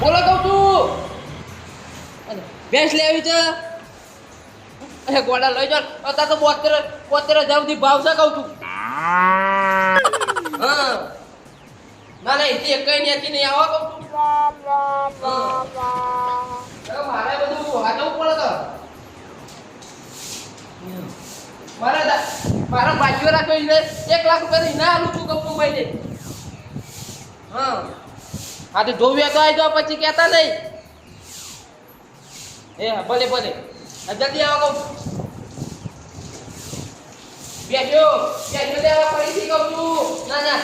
બોલો કહું તું. ભેંસ લેવી છે. અરે, ગોડા લઈ જાઓ. અત્યારે તો બોતેર બોતેર હજાર ભાવ છે કહું છું. હા. ના ના, એથી એક નહીં નહીં આવો કહું છું. મારે બધું હાચવું પડે તો. મારે મારા બાજુ રાખ્યો છે એક લાખ રૂપિયા ના આલું છું મહિને હા હા. તો જોવ્યા તો આવી જાવ પછી કહેતા નહીં. એ હા, ભલે. ભલે જલ્દી આવો કહું બેજો બેસો દેવા પડી છું. ના ના.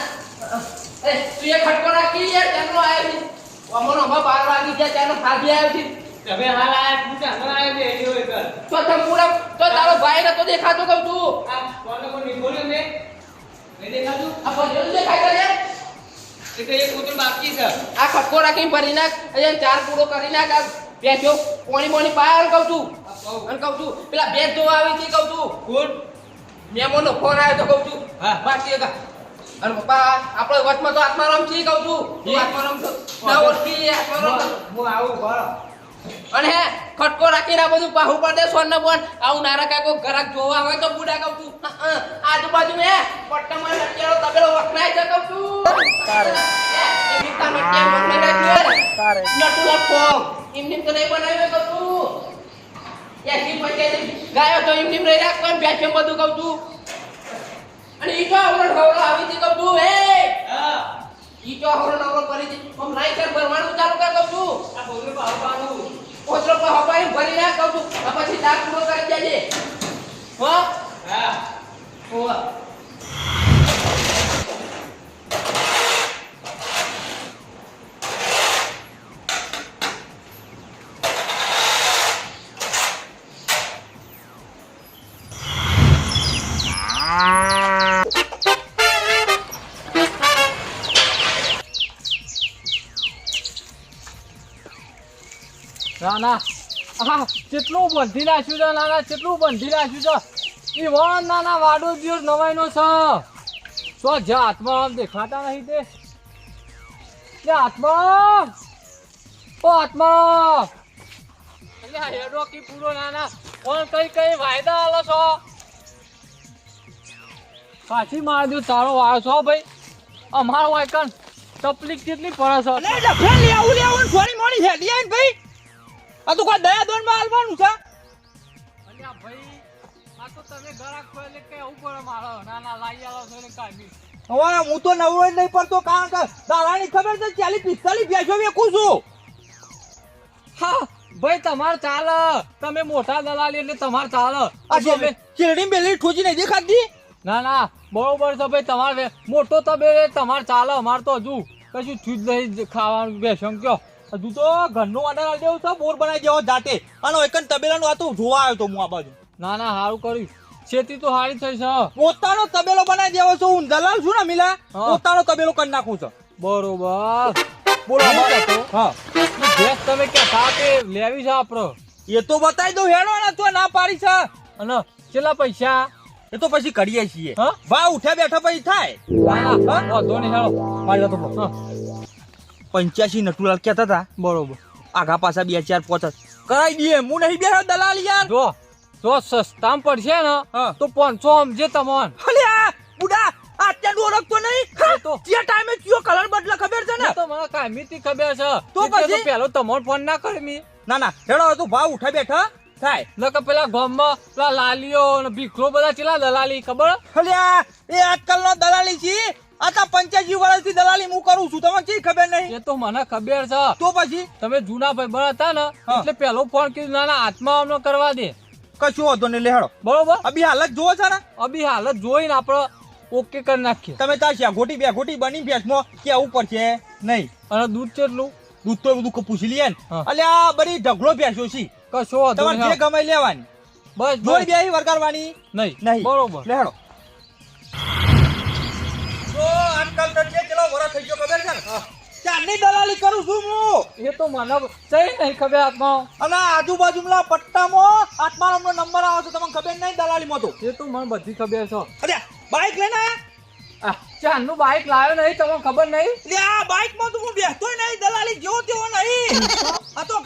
એ તું એ ખટકો રાખી યાર ચાલો આવ્યો અમનો હમણાં બાર વાગી ગયા ચાલો ભાગી આવ્યો છે. તમે હાલ આયા એની હોય કર તો તો તારો ભાઈ નતો દેખાતો કહું છું. આ કોને કોઈ નીકળ્યો ને? નહીં દેખાતું? આ ભજન દેખાય છે એ તો એક કૂતરું બાકી છે. આ ખટકો રાખીને ભરી નાખ અહીંયા ચાર પૂરો કરી નાખ આ બેસો પોણી પોણી પાર કહું તું કહું. અને કહું છું. પેલા બેગ જોવા આવી છે કહું છું. કોણ? મેમોનો ફોન આવ્યો તો કહું છું. હા. બાકી હતા અને પપ્પા આપણે વચમાં તો આત્મારામ છીએ કહું છું. આત્મારામ છો. ના ઓળખી આત્મારામ હું આવું બરો અને હે ખટકો રાખીને આ બધું પાહુ પર દે સોન બોન. આવું નારા કાકો ઘરાક જોવા હોય તો બુડા કહું છું. આજુબાજુ મે પટ્ટામાં લટકેલો તબેલો વખણાય છે કહું છું. તારે. એ, એ રીતના નટિયા રાખ્યો તારે. નટુલા ફોમ એમની તો નહીં બનાવ્યો કહું છું. એસી પંચાયતી ગાયો તો એમની રહી રાખ પણ બેઠે બધું કહું છું. અને ઈ તો આવરણ ખવડો આવી તી કહું હે? એ હા. ઈ તો આવરણ આવરણ કરી હતી આમ નાઈ કર ભરવાનું ચાલુ કર કહું આ કૂતરું પાવ પાડું. ઓછરો પર હપાઈ ભરી છું આ પછી દાખ પૂરો કરી દેજે. હો? હા. હોવા. ના ના કેટલું બંધી નાખ્યું છે ના ના કેટલું બંધી નાખ્યું છે? એ વણ ના ના વાડો દિવસ નવાઈનો છે. તો જે હાથમાં આમ દેખાતા નહીં તે? લે હાથમાં ઓ હાથમાં એટલે હેડો પૂરો નાના. પણ કઈ કઈ વાયદા આલો છો? પાછી મારી દિવસ તારો વાયો છો ભાઈ? અમારો વાયકન તકલીફ કેટલી પડે છે. લઈ આવું લઈ આવું થોડી મોડી હેડી આવીને ભાઈ. આ તો કોઈ દયા દોનમાં હાલવાનું છે? અલ્યા ભાઈ આ તો તમે ગળા એટલે કે ઉપર મારો. નાના ના લાઈ આલો છો એટલે કાઢી હવે હું તો નવરો જ નહીં પડતો કારણ કે દાદાની ખબર છે ચાલી પિસ્તાલીસ ભેંસો વેકું છું. હા ભાઈ તમારે ચાલે. તમે મોટા દલાલી એટલે તમારે ચાલે. શેરડી બેલી ઠોજી નહીં દેખાતી? ના ના બરોબર છે ભાઈ તમારે મોટો તમે તમારે ચાલે અમારે તો હજુ કશું થયું જ નહીં ખાવાનું બેસમ કયો. હજુ તો ઘરનો ઓર્ડર આવી દેવું છે બોર બનાવી દેવો જાતે. અને એક તબેલાનું આ તો જોવા આવ્યો તો હું આ બાજુ. ના ના સારું કર્યું ખેતી તો સારી થઈ છે. પોતાનો તબેલો બનાવી દેવો છું હું દલાલ છું ને મિલા હા. પોતાનો તબેલો કરી નાખું છું. બરોબર. બોલો અમારે. તો હા. ભેંસ તમે ક્યાં સાથે લેવી છે આપણો એ તો બતાવી દઉં હેડો ને તો ના પાડી છે. અને કેટલા પૈસા? એ તો પછી કરીએ છીએ. હા? ભાવ ઉઠ્યા બેઠા પછી થાય. ના ના વાંધો નહીં મારી હા. પંચ્યાસી નટુલાલ કહેતા હતા. બરોબર. આગા પાછા બે ચાર પોચ કરાઈ દઈએ હું નહીં બેઠો દલાલ યાર. જો જો સસ્તામાં પડશે ને તો પાંચસો સમજે તમોન. અલ્યા બુડા અત્યારે ઓળખતો નહીં? તો- જે ટાઈમે કયો કલર બદલા ખબર છે ને? તો મને કાયમીથી ખબર છે. તો પછી? પેલો તમોન ફોન ના કરી મી. ના ના હેડો તો ભાવ ઉઠા બેઠા. થાય. નકર પેલા ગામમાં પેલા લાલીઓ ને ભીખરો બધા ચેલા દલાલી ખબર? અલ્યા એ આજકાલનો દલાલી છે. આ પંચાયતી વર્ષથી દલાલી હું કરું છું. તમને કઈ ખબર નહીં? એ તો મને ખબર છે. તો પછી? તમે જૂના ભાઈ હતા ને એટલે પેલો ફોન કીધું ના ના કરવા દે. કશું વાંધો નહીં લેહડો. બરોબર? અભી હાલત જોવો છે ને? અભી હાલત જોઈને આપણે ઓકે કરી નાખીએ. તમે ત્યાં ગોટી બે ગોટી બની ભેંસમાં ઉપર છે? નહીં. અને દૂધ કેટલું? દૂધ તો બધું પૂછી લઈએ ને. એટલે આ બધી ઢગલો ભેંસો છે. કશો તમારે જે ગમે લેવાની. બસ જોઈ બે વરગાડવાની? નહીં નહીં. બરોબર. લે આજકાલ તો જે થઈ ગયો ખબર છે ને? ક્યારની દલાલી કરું છું હું? એ તો મને સહી નહીં ખબર આત્મા અને આજુબાજુના પટ્ટામાં આત્મારામનો નંબર આવે છે તમને ખબર નહીં દલાલીમાં તો? એ તો મને બધી ખબર છે. અરે લઈને આયા? ચાંદનું બાઈક લાવ્યો નહીં તમને ખબર નહીં? એટલે આ બાઈકમાં તો હું બેસતોય નહીં દલાલી જેવો તેવો નહીં. આ તો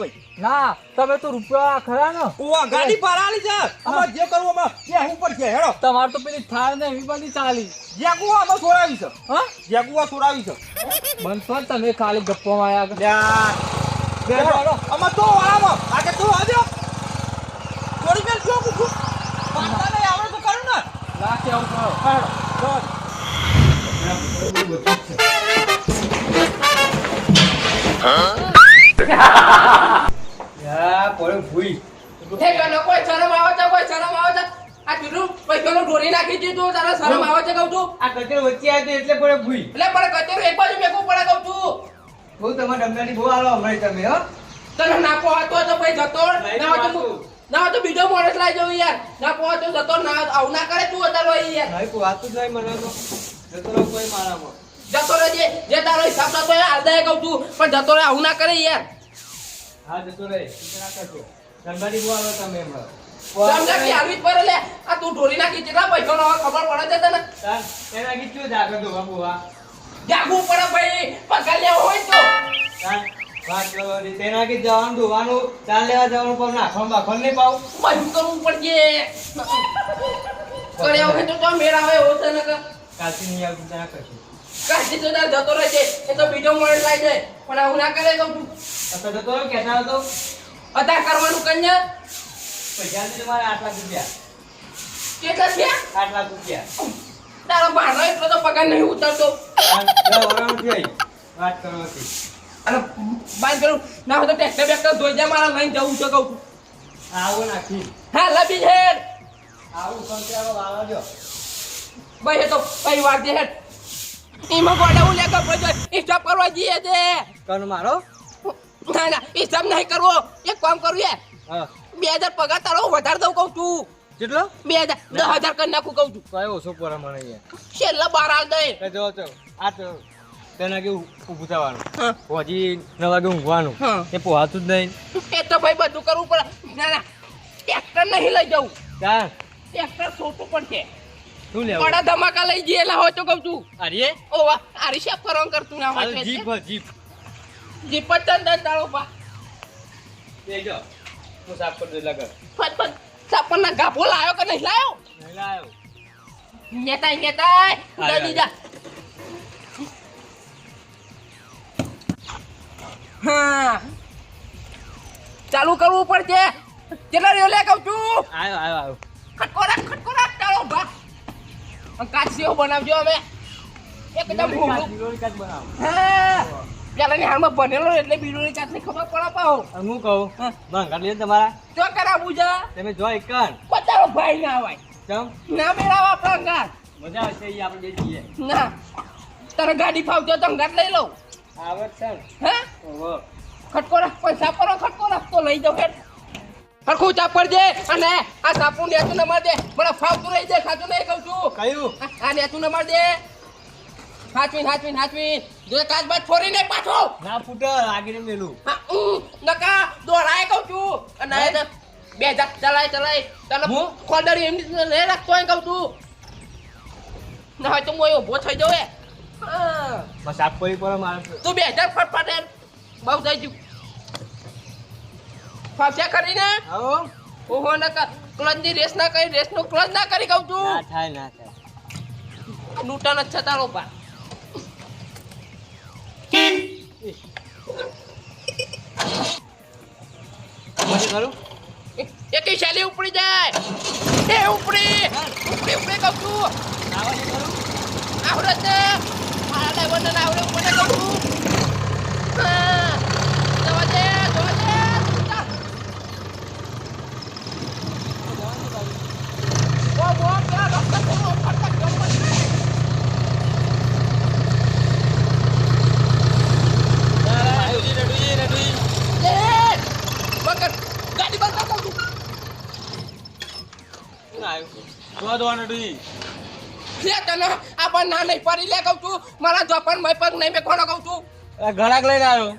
ભાઈ. ના તમે તો રૂપિયા ખરા ને. ઓવા ગાડી પરાલી છે. અમાર જે કરવું અમે કે હું પર છે હેડો. તમારે તો પેલી થાર ને એવી બધી ચાલી. જેગુઆ અમે છોડાવી છે. હા? જેગુઆ છોડાવી છે. બનશો તમે ખાલી ગપ્પો માયા બેસો, હાલો. અમે તો વાળામાં. આગે તું આવજો થોડી મેલ જો કુ પાતા ને આવડે તો કરું ને. લાખ આવું કરો. હેડો. ચલ. ભૂઈ નાખી દીધું તારે શરમ આવે છે કહું છું આ કચરો વચ્ચે આવ્યો ભૂઈ પણ કચરો એક બાજુ ભેગું પડે કહું તો ભાઈ જતો ના તો બીજો માણસ જવું યાર ના હતો જતો ના આવું ના કરે તું અત્યારે નહીં કોઈ વાતું મને તો જતો રહો કોઈ મારામાં જતો રહેજે જે તારો હિસાબ થતો હોય કહું છું. પણ જતો રહે, આવું ના કરે યાર. હા જતો રહે ચિંતા ના કરજો ડમડાની બહુ તમે હમણાં. આવી. લે. આ તું ઢોરી નાખી કેટલા પૈસાનો હવે ખબર પડે છે તને? એના ગીત શું દો બાબુ હા. જાગવું પડે ભાઈ. પગાર લેવો હોય તો. વાત કરો રી તેના ગીત જવાનું ધોવાનું. ચાલ લેવા જવાનું પણ નાખવા બાખવા નહીં પાવું. બધું કરવું પડશે. કર્યા વગર તો તો મેળ આવે એવો છે ને કાલથી નહીં આવતું ત્યાં કશું કાશી તો તાર જતો રહે છે. એ તો બીજો લાવી જાય પણ આવું ના કરે છું અત્યારે જતો રહ્યો કહેતા હતો અદા કરવાનું કન્યા? પૈસા નથી તમારે આઠ લાખ રૂપિયા. કેટલા છે આઠ લાખ રૂપિયા. તારો ભાડો એટલો તો પગાર નહીં ઉતરતો. વાત કરો અને બાય કરું ના હોય તો ટ્રેક્ટર બેક્ટર ધોઈ જાય મારા લઈને જવું છે કહું આવું નાખી. હા લબી હેડ. આવું સંતરાવો વાળો જો. ભાઈ એ તો કઈ વાર દે હેડ. એમાં ગોડા હું લેकर પછી હિસાબ કરવા જઈએ છે. કન મારો? ના ના હિસાબ નહીં કરવો. એક કામ કરું હા. બે હજાર પગાર તારો વધારે દઉં કહું છું. કેટલો? બે હજાર દસ હજાર કરી નાખું કહું છું. કયો ઓછો પડે મને છેલ્લા બાર હાલ દે જો તો આ તો તેના કે ઊભું થવાનું. હજી નવ વાગે ઊંઘવાનું. એ પોહાતું જ નહીં. એ તો ભાઈ બધું કરવું પડે. ના ના ટ્રેક્ટર નહીં લઈ જવું. ટ્રેક્ટર છોટું પડશે શું લેવું? ધમાકા લઈ ગયેલા હોય તો કહું છું. અરે ઓ વાહ આ રિક્ષા કરવાનું કરતું ના હોય જીપ જીપ જીપ પર તન તન તાળો પા. દેજો હું સાફ કરી દે લગર ફટ ફટ. સાપરના ગાભો લાયો કે નહીં લાયો? નહીં લાયો. નેતા નેતા દાદી જા. હા. ચાલુ કરવું પડશે. કેટલા રહ્યો લે કહું છું? આવ્યો આવ્યો આવ્યો. ખટકો રાખ ખટકો રાખ ચાલો ભા. અને બનાવજો અમે એકદમ ભૂલું કાચ બનાવો. હા. પેલાની હાલમાં બનેલો એટલે બીડોની ચાટની ખબર પડે પાહો. હું કહું હા. બંધ કાઢી લે તમારા. જો કરાવું છે તમે જો એકન પતારો ભાઈ ના આવાય ચમ? ના મેળાવા આપણા મજા આવશે એ આપણે બે જઈએ. ના. તારે ગાડી ફાવજો તો ઘાટ લઈ લઉં. આવત હા? ખટકો રાખ પૈસા પર ખટકો રાખતો લઈ જાવ હેડ. હરખું ચાપ દે અને આ સાપુ નેતું ન માર દે મને ફાવતું રહી દે ખાતું નહીં કહું છું. કયું? આ- ને નેતું ન દે હાચવીન હાચવીન હાચવીન જો કાચ બાદ ફોરી ને પાછો. ના ફૂટે આગળ મેલું. નકા દોરાય કહું છું. અને તો બે હજાર ચલાય ચલાય. તને હું? ખોડરી એમ લે રાખતો એમ કહું છું. ના હોય તો હું ઊભો થઈ જવું બસ આપ કોઈ પર મારે તું બે હજાર ફટફટ બહુ થઈ ગયું. ફાફ્યા કરીને? આવો. ઓહો ન ક્લચની રેસ ના કરી રેસ નો ક્લચ ના કરી કહું છું. ના થાય ના થાય. નૂટન જ છે તારો પા. પછી કરું? એક શૈલી ઉપડી જાય. એ ઉપડી. ઉપડી ઉપડી કહું છું. આવડે કરું? આવડે આવડે મને કહું છું હા. જવા દે જવા દે જા. ઓ, ઓ, પેલા રસ્તે થોડો ફરતા ગમત છે. એ, મગર, ગાડી બંધ કર કહું છું. જોવા દોવાનું ડી લે તને આ પણ ના નહીં પડી. લે કહું છું મારા જોપન મય પગ નહીં કહું છું. ઘરાક લઈને આવ્યો.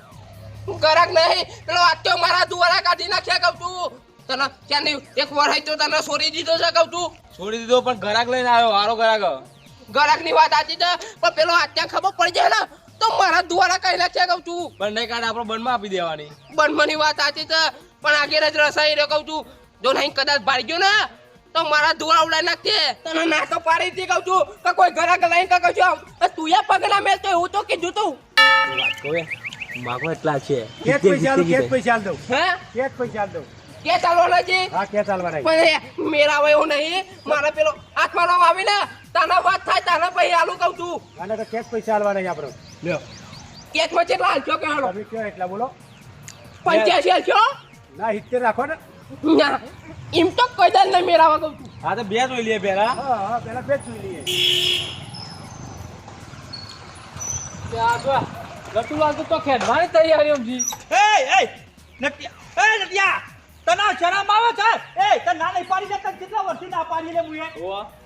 ગરાક નહીં. પેલો આત્યો મારા દુવારા કાઢી નાખ્યા કહું છું. તને નહીં એક વાર તો તને છોડી દીધો છે કહું છું. છોડી દીધો પણ ઘરાક લઈને આવ્યો હારો ઘરાક ગરાકની વાત સાચી છે પણ પેલો આત્યા ખબર પડી જાય ને તો મારા દુવારા કહી નાખ્યા કહું છું. નહીં કાઢે આપણે બંધમાં આપી દેવાની. બનમની વાત સાચી છે પણ આગળ જ રસાઈ રહ્યો કહું છું. જો નહીં કદાચ ભાડી ગયો ને તો મારા દુવારા ઉડાઈ નાખશે તને ના તો પાડી હતી કહું છું કે કોઈ ઘરે લઈને કે કહું છું તું યા પગલા મેલ તો એવું તો કીધું તું. માગો એટલા છે. કેસ પૈસા આલું, કેસ પૈસા દઉં. હે? કેસ પૈસા દઉં. કે ચાલવાના છે હા કેસ આલવાના પણ મેરા એવું નહીં. મારે પેલો આત્મા નામ આવી ને તાના વાત થાય તાના પછી આલું કહું છું. અને તો કેસ પૈસા આલવાના આપણે. લ્યો. કેસમાં કેટલા હાલશો કે હાલો? તમે કયો એટલા બોલો? પંચ્યાસી હાલશો? ના સિત્તેર રાખો ને. ના. એમ તો કોઈ દાલ નહીં મેરાવા કહું છું હા તો બે જોઈ લઈએ પહેલા હા હા પેલા બે જોઈ લઈએ તો ખેડવાની તૈયારી સમજી એ એ નટિયા એ નટિયા તને શરમ આવે છે? એ તને ના નહીં પાડી તને કેટલા વર્ષથી ના પાડી લે મુએ?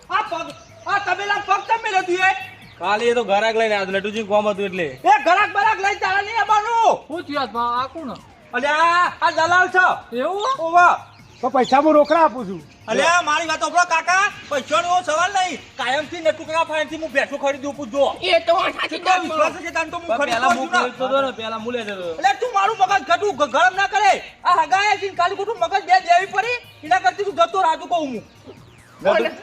આ પગ આ તબેલા પગ તમે લેતું એ? ખાલી એ તો ઘરાક લઈને આવ્યો લટુજી કોમ હતું એટલે. એ ગરાક બરાક લઈ તારા નહીં આવવાનું. શું થયું આ કોણ? અલ્યા આ દલાલ છે. એવું? ઓવા તો પૈસા હું રોકડા આપું છું. અલ્યા મારી વાત ઓપડો કાકા પૈસાનો એવો સવાલ નહીં. કાયમથી નટુકડા ફાઈનથી હું ભેંસો ખરીદી પૂછ જો. એ તો સાચી તો વિશ્વાસ છે તાન તો હું ખરીદી ખરીદ પેલા કરું મુક તો દો ને. પેલા મુલે જતો એટલે તું મારું મગજ ઘટું ગરમ ના કરે. આ હગાયા છે કાલી ખોટું મગજ બે દેવી પડી એના કરતી તું જતો રાજુ કહું હું.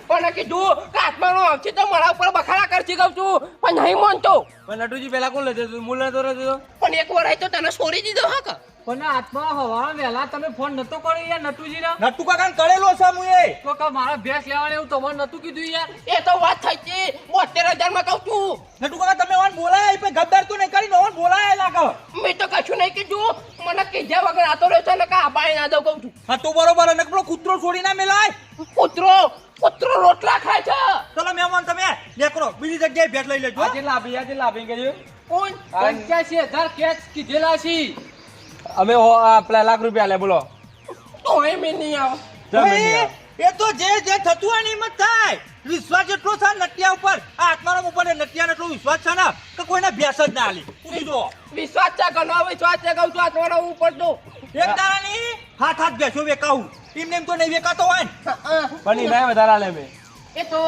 પણ કીધું કે આત્માનો આવશે તો મારા ઉપર બખાડા કરતી કહું છું. પણ નહીં માનતો. પણ નટુજી પેલા કોણ લેતો મુલે તો રહેતો પણ એક વાર આઈ તો તને છોડી દીધો હા પણ આત્મા હવાના વહેલા તમે ફોન નતો કર્યો યાર નટુજીને? નટુ કાકાને કરેલો છે હું એ. તો કે મારા ભેંસ લેવાને એવું તમારે નતું કીધું યાર. એ તો વાત થઈ છે બોતેર હજારમાં કહું છું. નટુ કાકા તમે ઓન બોલાય પણ ગદ્દાર તો નહીં કરી ઓન બોલાય લાગે મેં તો કશું નહીં કીધું. મને કીધા વગર આતો રહ્યો છે ને કે આ ના દઉં કહું છું. હા તો બરોબર અને પેલો કૂતરો છોડી ના મેલાય. કૂતરો કૂતરો રોટલા ખાય છે. ચલો મહેમાન તમે નીકળો. બીજી જગ્યાએ ભેટ લઈ લેજો આજે લાભી આજે લાભી ગયો કોણ? પંચ્યાસી હજાર કેસ કીધેલા છે. અમે પેલા લાખ રૂપિયા લે બોલો. એ મેં નહીં આવો. એ તો જે જે થતું હોય ને એમ જ થાય. વિશ્વાસ એટલો છે નટિયા ઉપર આ આત્મારામ ઉપર ને નટિયાનો એટલો વિશ્વાસ છે ને કે કોઈને ભેસ જ ના આલી. પૂછી વિશ્વાસ છે ઘણો વિશ્વાસ છે કહું છું આત્મારામ ઉપર તો એક દાડાની હાથ હાથ બેસો વેકાવું. એમને એમ તો નહીં વેકાતો હોય ને. પણ એ નહીં વધારે લે મેં. એ તો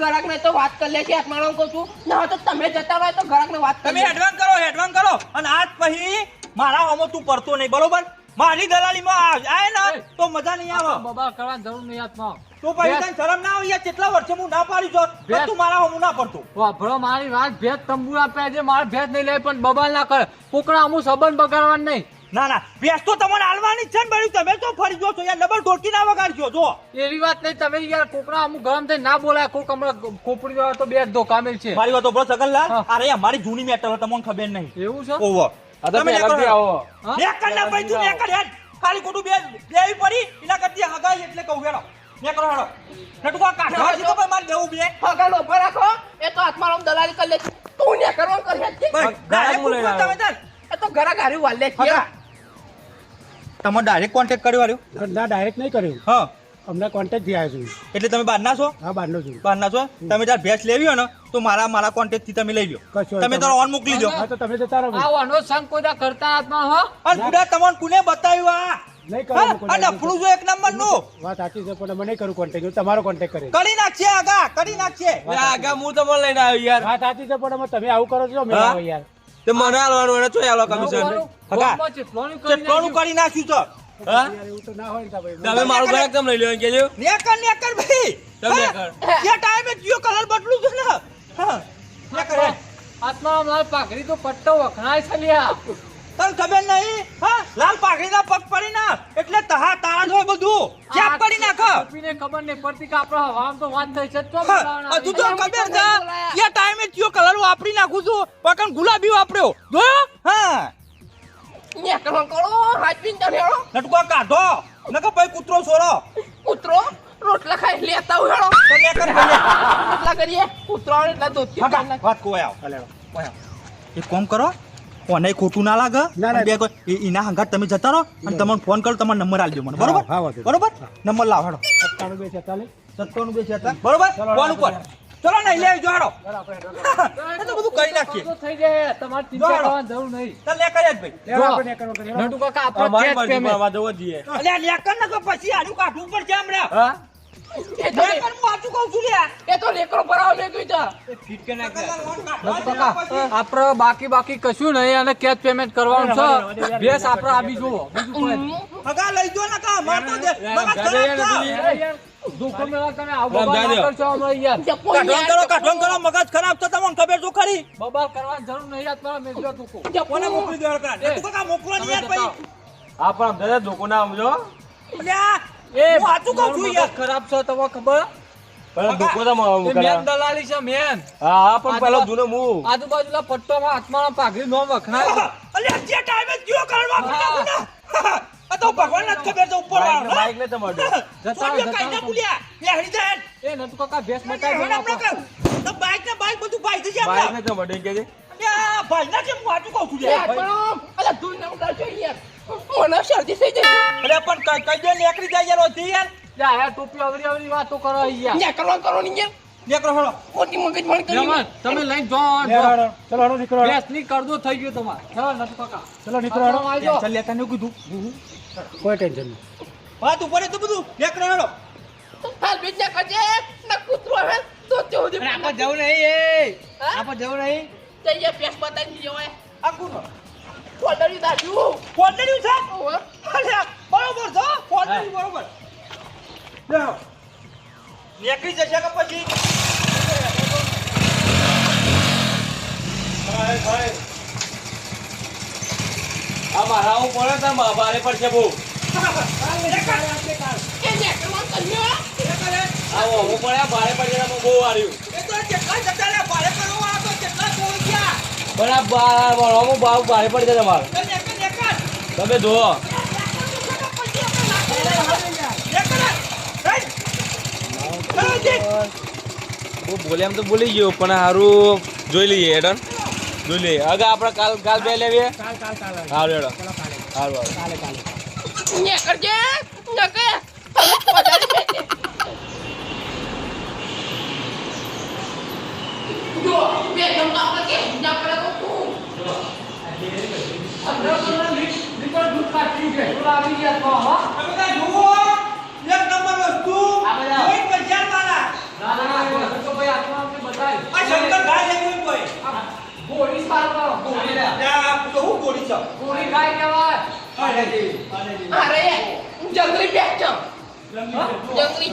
ગરાક ને તો વાત કરી લે છે આત્મારામ કહું છું. ના તો તમે જતા હોય તો ગરાક ને વાત તમે એડવાન્સ કરો એડવાન્સ કરો. અને આજ પછી મારા હોમો તું પડતો નહીં બરોબર? મારી દલાલીમાં આય ને તો મજા નહીં આવે. બબા કરવાની જરૂર નહીં આત્મા તો પછી તને શરમ ના આવી યાર કેટલા વર્ષે હું ના પાડી છો પણ તું મારા હોમું ના પડતો વાપરો મારી વાત ભેજ તંબુ આપે છે મારે ભેજ નહીં લે પણ બબાલ ના કરે. કોકડા અમુક સંબંધ બગાડવાનું નહીં. ના ના ભેંસ તો તમને હાલવાની જ છે ને ભાઈ તમે તો ફરી જો છો યાર ડબલ ઢોકી ના વગાડજો જો. એવી વાત નહીં તમે યાર કોકરા અમુક ગરમ થઈ ના બોલાય કોક હમણાં કોપડી તો બે દો મેલ છે. મારી વાત તો સગનલાલ હા. અરે મારી જૂની મેટર તમને ખબર નહીં. એવું છે? ઓવર આ તો આવો. હા? ના ભાઈ તું નેકર હેડ. ખાલી ખોટું બે બેવી પડી એના કરતી હગાઈ એટલે કહું હેડો. નેકરો હેડો. નટુકા કાઢવા છે તો ભાઈ મારે દેવું બે. પગાર ઊભા રાખો. એ તો આત્મારામ દલાલી કરી લે તું ને કરવાનું કરી લે છે. ભાઈ ગાળા ડાયરેક્ટ બોલાય ઉપર તમે તાર એ તો ગરાક હારી વાલ છે. તમે ડાયરેક્ટ કોન્ટેક્ટ કર્યો ના ડાયરેક્ટ નહીં કર્યું. હા. અમને કોન્ટેક્ટથી આવ્યો છું. એટલે તમે બહારના છો? હા બહારનો છું. બહારના છો? તમે તાર ભેંસ લેવી હોય ને તો મારા મારા કોન્ટેક્ટથી તમે લઈ લો તમે તારો ઓન મોકલી દો હા તો તમે જતા રહો. આ ઓનો સંગ કોઈ દા કરતા આત્મા હો? અને બુડા તમને કોને બતાવ્યું આ? નહીં કરું આ ડફલું જો એક નંબરનું વાત સાચી છે પણ મને કરું કોન્ટેક્ટ હું તમારો કોન્ટેક્ટ કરી કરી નાખશે આગા કરી નાખશે આગા હું તમને લઈને આવ્યો યાર. વાત સાચી છે પણ તમે આવું કરો છો મેં હા? યાર. તે મને આલવાનું એને ચોય હાલો કમિશન કરી નાખ્યું. કરી નાખ્યું છે. હા? એવું તો ના હોય ને તા ભાઈ તમે મારું ઘરાક કેમ લઈ લ્યો કેજો નેકર નેકર ભાઈ. તમે નેકર. જે ટાઈમે જીઓ કલર બદલું છે ને. હા. નેકર આત્મા લાલ પાઘડી તો પટ્ટો વખણાય છે લ્યા. તને ખબર નહીં? હા? લાલ પાઘડીના પગ પડી ના. એટલે તહા તારા બધું. ક્યાં પડી નાખ? ગોપીને ખબર નહીં પડતી કે આપણે હવામાં તો વાત થઈ છે. તો તો ખબર છે. કે ટાઈમે જીઓ કલર વાપરી નાખું છું. પણ ગુલાબી વાપર્યો. જોયો? હા. ને કરવાનું કરો હાથ પીન તને હેળો. નટકો કાઢો? નકો ભાઈ કૂતરો છોરો કૂતરો? રોટલા ખાઈ લેતા હું હેળો. તો નેકર રોટલા કરીએ. કૂતરો એટલે નાખ. વાત કોઈ આવ. એક કામ કરો કોને ખોટું ના લાગે બે કોઈ- એના હંગાત તમે જતા રહો અને તમને ફોન કરો તમારો નંબર આલજો મને. બરોબર. બરોબર? નંબર લાવ હેડો. સત્તાણું બે છેતાલીસ. સત્તાણું બે છે હતા. બરોબર ફોન ઉપર. ચલો નહીં લે જોડો. એ તો બધું કરી નાખીએ. તો થઈ જાય તમારે ચિંતા કરવાની જરૂર નહીં. તો લે કર્યા જ ભાઈ. લે આપણે કરીએ. નટુ કાકા આપણે cash દઈએ અલ્યા લેકર ને તો પછી આનું કાઢવું પડશે હમણાં. હા? એ તો લે- લેકર હું સાચું કહું છું લ્યા. એ તો લેકરો ભરાવો લે તું તો ફીટ કે નાખ દે. નટુ કાકા આપણે બાકી બાકી કશું નહીં અને કેશ પેમેન્ટ કરવાનું છે. ભેસ આપડે આપી જુઓ બીજું દે. મગજ ખરાબ તો તમને ખબર તો ખરી? બબાલ કરવાની જરૂર નહીં મોકલી દેવા કરા એ, તું કાકા મોકલો ને આ લોકો સમજો. એ હું સાચું કહું છું યાર. ખરાબ છો તમે ખબર? પણ ધોકો તો એ મેન દલાલી છે મેન. હા હા પણ પેલો જૂનો હું આજુબાજુના પટ્ટોમાં હાથમાં પાઘડી નો વખણાય. અલ્યા જે ટાઈમે જીઓ કરવા પડે તો ભગવાન જ ખબર છે ઉપર વાળો. બાઈક લે તમારે જતા જતા કાઈ લે હરી જાય એ નતું કાકા ભેસ. તો બાઈક ને બાઈક બધું ભાઈ થઈ જાય બાઈક આપણા. ને તમારે કે છે. ભાઈ ના કહું છું પણ તું ના યાર. મને શરદી થઈ જશે અરે પણ કઈ કઈ દે નીકળી જાય યાર ઓથી યાર. જા હે ટોપી અવરી અવરી વાતો કરો અહીંયા. ન્યા કરવા કરો ની યાર. નીકળો હળો ખોટી મગજ મણ કરી તમે લઈ જો ચલો હળો નીકળો બેસની કરદો થઈ ગયો તમારે. ચલો નથી કાકા. ચલો નીકળો હળો ચાલ લેતા ને કીધું. કોઈ ટેન્શન નહીં. વાત ઉપર તો બધું. નીકળો હળો હાલ બીજા કજે ના કૂતરો હે. તો તેવું દે આપણે જવું નહીં એ? આપણે જવું નહીં. જઈએ પેસ બતાવી હવે આ કોનો ફોલ્ડરી દાજુ ફોડ્યું છે? અલ્યા બરોબર છે? ફોડ્યું બરોબર. લે નીકળી જશે કે પછી? આ મારા હું પડે તો મા- ભારે પડશે બહુ. એ ન્યા કરવા કર્યો આ હું પડ્યા ભારે પડ્યા તો બહુ વાર્યું. એ તો કેટલા જતા રહ્યા ભારે કરવા વાળા તો કેટલા કોઈ ગયા પણ આ ભણવામાં ભાવ ભારે પડશે તમારે. તમે જુઓ. બોલે એમ તો બોલી ગયો પણ સારું જોઈ લઈએ હેડન. જોઈ લઈએ. આગળ આપણે કાલ કાલ બે લેવીએ? કાલ કાલ કાલ સારું હેડો. સારું સારું કાલે કાલે. કરજે. જંગલી બેઠ જંગલી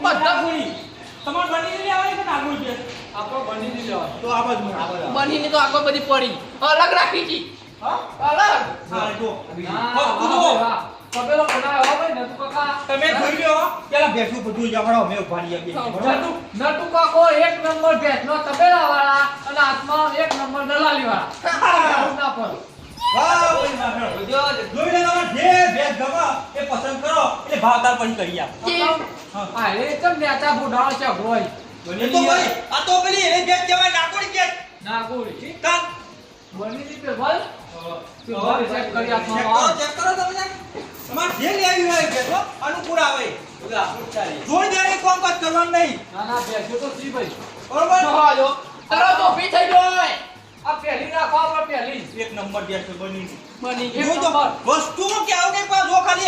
બધા ગોળી તમારે બની લેવી આવે કે ના છે? આપો બની લેવાનો તો આ બાજુ આ બાજુ બનીને તો આગળ બધી પડી. અલગ રાખી છી. હા? અલગ. હા જો. ના, કૂદો. હા, તબેલો બનાવ્યો હો ભાઈ નતું કાકા. તમે જોઈ લ્યો પેલા ભેંસું બધું જમણો અમે ઊભા આપી. નટુ નટુ કાકો એક નંબર ભેંસનો તબેલા વાળા અને હાથમાં એક નંબર દલાલી વાળા ના પડે. વાહ, ભાઈ. જોઈ લે તમે. જે ભેંસ ગમે એ પસંદ કરો. એટલે ભાવતાર પણ કરી આપો. જે હા એ ચમ નેતા બુઢાળો છે હોય એ તો ભાઈ આ તો પેલી એને ભેંસ કહેવાય નાકોડી ભેંસ. ના ગોળી કાં? બની ની પે ભાઈ તે ચેક કરી ચેક ચેક કરો તમે તાર. જે લેવી હોય ભેંસ હો, અનુકૂળ આવે. જોઈ કોમ કાજ કરવાનું નહીં. ના ના બેસ્યો તો સી ભાઈ. બરોબર? જો તરો તો ભી થઈ ગયો આ પહેલી નાખો આપણે પહેલી. એક નંબર ભેંસ બની બની એક તો વસ્તુ વસ્તુમાં કેવું કે પાછું ખાલી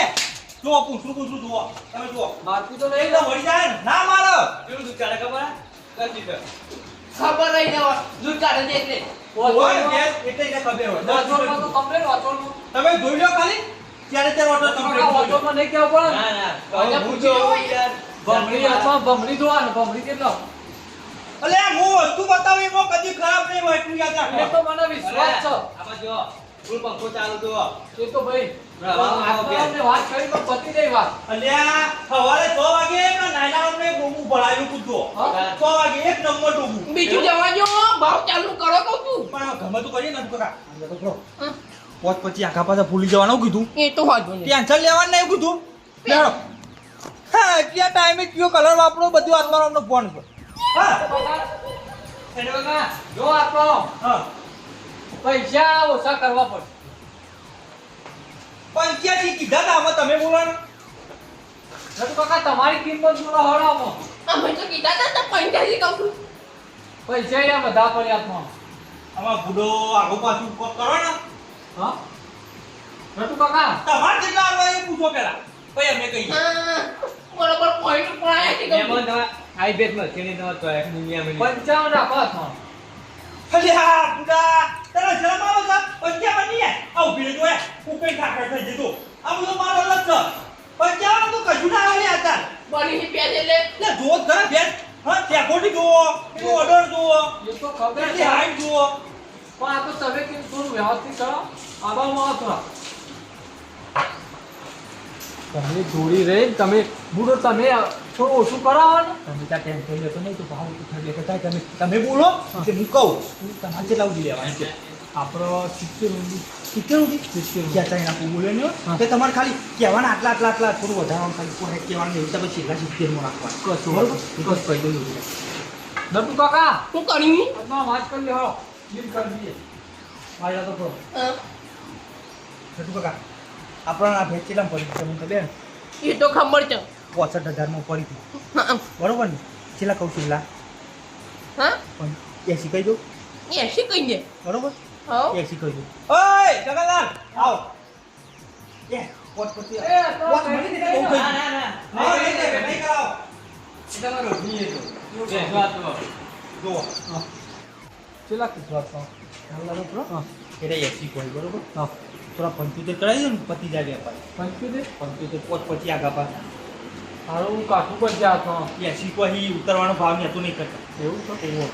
જો પૂછું પૂછું જુઓ તમે જુઓ. મારતું તો એ નહીં તો વળી જાય ના? મારો. ને દૂધ કાઢે ખબર એટલે દે ખબર. નહીં ને દૂધ કાઢે છે એટલે. તમે જોઈ લો ખાલી. ત્યારે ત્યારે ઓટો કાકા ઓટો માં નહીં કેવો પડે ને. પૂછી લો યાર. ભમરી અથવા ભમરી જોવાનું. ભમરી કેટલો? અલે હું વસ્તુ બતાવું એમાં કદી ખરાબ નહીં હોય એટલું યાદ રાખો. તો મને વિશ્વાસ છે આમાં જો. ફૂલ ભાઈ ચાલુ જો એ તો પતી જાય વાત અલ્યા સવારે 6 વાગે નાયલા અમને ડોબું ભરાયું કૂદો હા? 6 વાગે એક નંબર બીજું જવા જો ભાવ ચાલુ કરો કહું છું પણ ગમે તો કરીએ ને કાકા. પોત પછી આખા પાછા ભૂલી જવાનું કીધું? એ તો વાંધો ટેન્શન લેવાનું નહીં કીધું? લેડો હા એટલા ટાઈમે કયો કલર વાપરો બધું આત્માનો અમને ફોન પર. હા. જો આપણો હા. પૈસા ઓછા કરવા પડે ક્યાંથી કીધા તા આમાં તમે બોલો ને નટુ કાકા તમારી કિંમત બોલો હળામાં અમે તો કીધા તા તો પંચ્યાસી કહું પૈસા યા બધા પડ્યા આપમાં. આમાં બુડો આગો પાછું ઉપયોગ કરો ને હા? નટુ કાકા? તમારે જેટલા આવવા એ પૂછો પેલા? પછી અમે કહીએ. હા, બરોબર પોઈન્ટ ઉપર આયા કે આઈ બેટમાં છે ને તો એક દુનિયા માં પંચાવન રાખો હાથમાં. અલ્યા બુડા તને શરમ આવે છે પંચાવન નહીં આ ઊભી રહેજો એ કુકઈ ઠાકર થઈ જતો. આ બધું મારો અલગ છે. પંચાવન તો કશું ના આવે યાર બની ની પ્યાજ એટલે? લે જો ધર બેસ. હા ત્યાં જુઓ એનો ઓર્ડર એ તો ખબર છે. હાઈટ જુઓ. પણ આ તો તમે કેમ થોડું વ્યવસ્થિત કરો? આબામાં અથવા તમે જોડી રહી ને તમે બુડો તમે થોડું ઓછું કરાવો તમે ત્યાં ટેન્શન તો નહીં તો ભાવ ઉઠાડી થાય તમે તમે બોલો કે હું કહું. તમારે કેટલા ઉડી લેવા એમ કે આપણો સિત્તેર સિત્તેર ઉડી સિત્તેર ઊંડી. ત્યાં ચાઈ બોલે ને હા. તે તમારે ખાલી કહેવાના આટલા આટલા આટલા થોડું વધારવાનું ખાલી કોઈ કહેવાનું નહીં. તમે છેલ્લા સિત્તેરમાં રાખવાનું. કશું બરોબર? બસ કહી દઉં નટુ કાકા. શું કરી વાત કરી લ્યો બિલ કરી દઈએ. મારા તો કરો. હા, કાકા આપણા ભેચેલા પડી તમે ખબર ને એ તો ખબર છે. પોસઠ હજારમાં પડી હતી હા, બરોબર ને છેલ્લા કહું છેલ્લા હા પણ એસી કહી દઉં એસી કહી દે બરોબર હા એસી કહી દઉં ઓય આવો એ કઈ ના, ના. હા, લઈ લે, લઈ કરાવો. તમારો રોટલી એ તો. બે વાત તો. જુઓ. કેટલા. હા. એટલે એસી કહી બરોબર હા. થોડા પંચોતેર કરાવી દો ને પતી જાય વેપાર પંચોતેર? પંચોતેર પોત પછી આગા પા હારું કાઠું પર જા તો. એસી કોઈ ઉતરવાનો ભાવ ને નહીં કરતા એવું તો? કેવું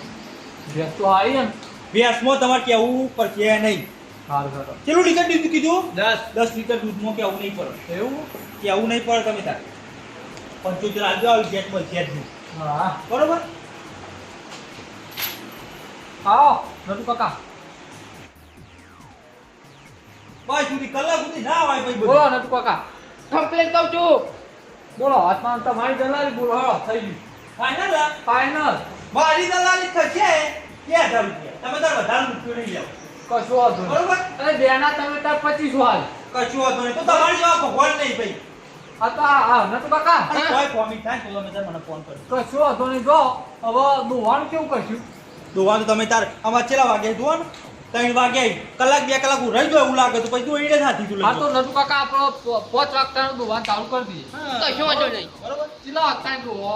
ભેંસ તો આવી એમ. ભેંસમાં તમારે કેવું પડશે નહીં સારું હારું. કેટલું લીટર દૂધ કીધું દસ દસ લીટર દૂધમાં કેવું નહીં પડે એવું? કેવું નહીં પડે તમે તાર પંચોતેર આવજો આવી ગેસ પર નહીં હા. બરોબર આવો, નટુ કાકા. ભાઈ સુધી કલાક સુધી ના આવે ભાઈ બોલો નટુ કાકા. કમ્પ્લેન કહું છું બોલો હાથમાં તમારી દલાલી બોલો હળો થઈ ગયું. ફાઇનલ ફાઇનલ મારી દલાલી થશે કે હજાર રૂપિયા. તમે તાર વધારે મૂક્યું નહીં લેવું કશું વાંધો નહીં. બરોબર? અને બેના તમે તાર પચીસ હાલ. કશું વાંધો નહીં. તો તમારી જેવા ભગવાન નહીં ભાઈ. હા તો હા ન તો કાકા? કોઈ થાય તો તમે મને ફોન કરો. કશું વાંધો નહીં. જો હવે દોવાનું કેવું કરશું? દોવાનું તમે તાર આમાં છેલ્લા વાગે? જુઓ ને ત્રણ વાગે કલાક બે કલાક હું રહી જાઉં એવું લાગે તો પછી તું એને સાથી તું હા તો નટુ કાકા આપણો પોચ વાગતા નું દોવાન ચાલુ કરી દઈએ. તો શું વાંધો નહીં. બરોબર? ચિલા વાગતા દોવો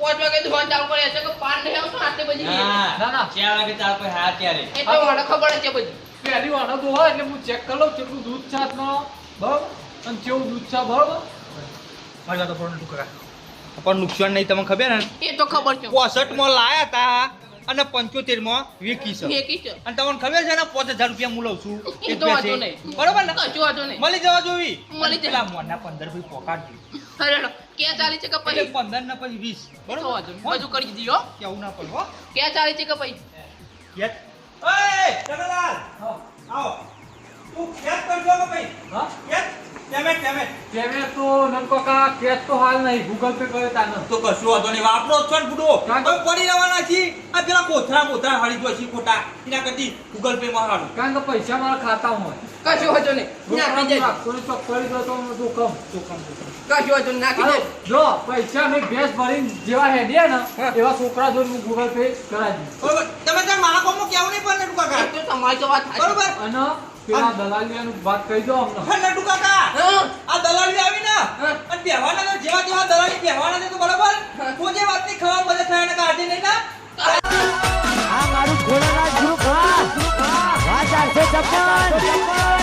પાંચ વાગે ધોવાનું ચાલુ કરે છે કે પાર નહીં આવતો આટલે બજી ના, ના. ચાર વાગે ચાર પછી હા ત્યારે. એ તો મને ખબર છે બધી. પહેલી તો હોય એટલે હું ચેક કરી લઉં કેટલું દૂધ છે હાથમાં બરોબર? અને કેવું દૂધ છે બરોબર? મારી તો પણ ટુકડા પણ નુકસાન નહીં તમને ખબર ને? એ તો ખબર છે. પોસઠમાં લાયા તા. અને પંચોતેરમાં વેકી છે અને તમને ખબર છે ને પોતે હજાર રૂપિયા હું લઉં છું. બરોબર ને? મળી જવા જોવી. મળી જવા. મોંના પંદર ભાઈ પોકાડજો ક્યાં ચાલી છે કે પછી? પંદર ને પછી વીસ. બરોબર? બધું કરી દીધો કેવું ના પડે ક્યાં ચાલી છે કે પછી? યસ ઓય આવો. તું કેસ કરજો કે ભાઈ. હા? યસ પેમેન્ટ પેમેન્ટ પેમેન્ટ તો નટુ કાકા કેશ તો હાલ નહીં. ગૂગલ પે કરે તાને તો. કશું વાંધો નહીં. વાપરો છો ને બુડો. કાં પડી રહેવાના છીએ. આ પેલા કોથરા કોથરા હાડી જો છીએ ખોટા. એના કરતી ગૂગલ પે માં હાડું કારણ કે પૈસા મારા ખાતામાં હોય. કશું વાંધો નહીં. નાખી દેજો. કોઈ ચોક કરી દો તો હું જોખમ જોખમ કશું વાંધો નાખી દેજો. જો પૈસા મેં ભેંસ ભરીને જેવા હેડ્યા ને એવા છોકરા જો હું ગૂગલ પે કરાવી તમે તાર મારા કોમમાં કેવું નહીં પણ કાકા તો તમારી તો વાત બરોબર. અને પેલા દલાલિયાનું વાત કહી દો અમને. હા નટુ કાકા. આ દલાલી આવી ને. અને બેહવાના જેવા જેવા દલાલી બેહવાના છે તો બરાબર. તું જે વાતની ખબર પડે થાય ને કાઢી નહીં ના. આ મારું ગ્રુપ હા વાચાર છે ચપ્પલ